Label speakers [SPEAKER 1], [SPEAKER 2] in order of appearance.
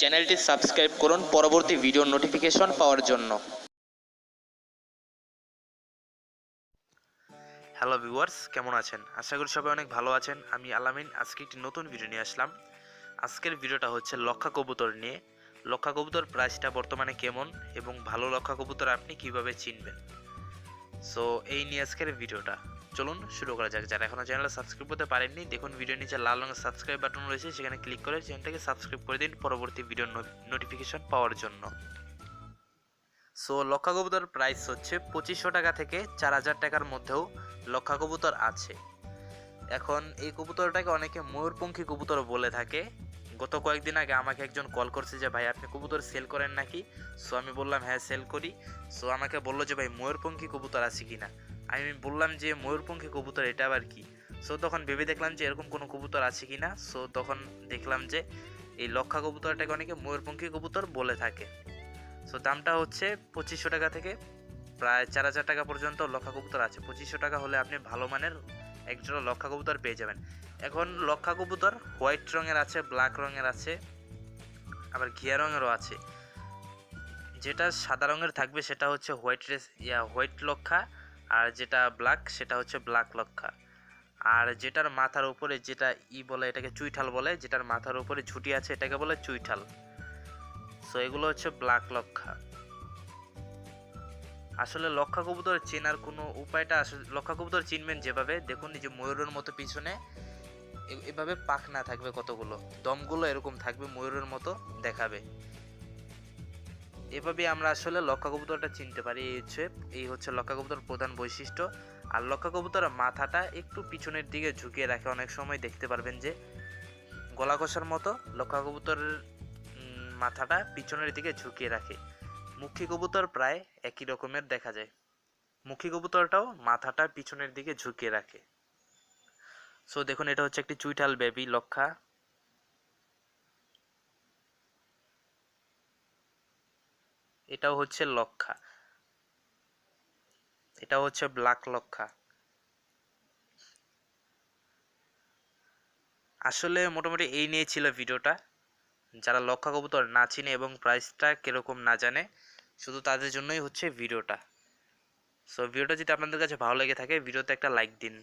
[SPEAKER 1] চ্যানেলটি সাবস্ক্রাইব করুন। পরবর্তী ভিডিও নোটিফিকেশন পাওয়ার জন্য।
[SPEAKER 2] হ্যালো ভিউয়ার্স কেমন আছেন? আশা করি সবাই অনেক ভালো আছেন। আমি আলামিন, আজকে একটি নতুন ভিডিও নিয়ে আসলাম। আজকের ভিডিওটা হচ্ছে লক্ষা কবুতর নিয়ে। লক্ষা কবুতর প্রাইসটা বর্তমানে কেমন এবং ভালো লক্ষা কবুতর আপনি কীভাবে চিনবেন? সো এই নিয়ে আজকের ভিডিওটা চলুন শুরু করা যাক। যারা এখনও চ্যানেলটা সাবস্ক্রাইব করতে পারেননি, দেখুন ভিডিও নিচে লাল রঙের সাবস্ক্রাইব বাটন রয়েছে, সেখানে ক্লিক করে চ্যানেলটাকে সাবস্ক্রাইব করে দিন পরবর্তী ভিডিও নোটিফিকেশন পাওয়ার জন্য। সো লক্ষা কবুতর প্রাইস হচ্ছে পঁচিশশো টাকা থেকে চার হাজার টাকার মধ্যেও লক্ষা কবুতর আছে। এখন এই কবুতরটাকে অনেকে ময়ূরপঙ্খী কবুতর বলে থাকে। গত কয়েকদিন আগে আমাকে একজন কল করছে যে, ভাই, আপনি কবুতর সেল করেন নাকি? সো আমি বললাম হ্যাঁ সেল করি। সো আমাকে বলল যে, ভাই, ময়ূরপঙ্খী কবুতর আছে কি না আমি বললাম যে ময়ূরপঙ্খী কবুতর এটা আবার কি? সো তখন ভেবে দেখলাম যে এরকম কোনো কবুতর আছে কি না? সো তখন দেখলাম যে এই লক্ষা কবুতরটাকে অনেকে ময়ূরপঙ্খী কবুতর বলে থাকে। সো দামটা হচ্ছে পঁচিশশো টাকা থেকে প্রায় চার হাজার টাকা পর্যন্ত লক্ষা কবুতর আছে। পঁচিশশো টাকা হলে আপনি ভালো মানের একজোড়া লক্ষা কবুতর পেয়ে যাবেন। এখন লক্ষা কবুতর হোয়াইট রঙের আছে, ব্ল্যাক রঙের আছে, আবার ঘিয়া রঙেরও আছে। যেটা সাদা রঙের থাকবে সেটা হচ্ছে হোয়াইট রেস, ইয়া হোয়াইট লক্ষা আর যেটা ব্ল্যাক সেটা হচ্ছে ব্ল্যাক লক্ষা। আর যেটার মাথার উপরে যেটা ই বলে, এটাকে চুইঠাল বলে, যেটার মাথার উপরে ঝুটি আছে, এটাকে বলে চুইঠাল। সো এগুলো হচ্ছে ব্ল্যাক লক্ষা। আসলে লক্ষা কবুতর চেনার কোনো উপায়টা আসলে লক্ষা কবুতর চিনবেন যেভাবে। দেখুন যে ময়ূরের মতো পিছনে এভাবে পাখনা থাকবে কতগুলো। দমগুলো এরকম থাকবে ময়ূরের মতো দেখাবে। এভাবে আমরা আসলে লক্ষা কবুতরটা চিনতে পারি, এই হচ্ছে এই হচ্ছে লক্ষা কবুতর প্রধান বৈশিষ্ট্য। আর লক্ষা কবুতরের মাথাটা একটু পিছনের দিকে ঝুঁকিয়ে রাখে, অনেক সময় দেখতে পারবেন যে, গলা কষার মতো লক্ষা কবুতরের মাথাটা পিছনের দিকে ঝুঁকিয়ে রাখে। মুখী কবুতর প্রায় একই রকমের দেখা যায়। মুখী কবুতরটাও মাথাটা পিছনের দিকে ঝুঁকিয়ে রাখে। সো দেখুন, এটা হচ্ছে একটি চুইঠাল বেবি লক্ষা। এটাও হচ্ছে লক্ষা। এটাও হচ্ছে ব্ল্যাক লক্ষা। আসলে মোটামুটি এই নিয়ে ছিল ভিডিওটা। যারা লক্ষা কবুতর না চিনে এবং প্রাইসটা কীরকম না জানে, শুধু তাদের জন্যই হচ্ছে ভিডিওটা। সো ভিডিওটা যদি আপনাদের কাছে ভালো লেগে থাকে, ভিডিওতে একটা লাইক দিন।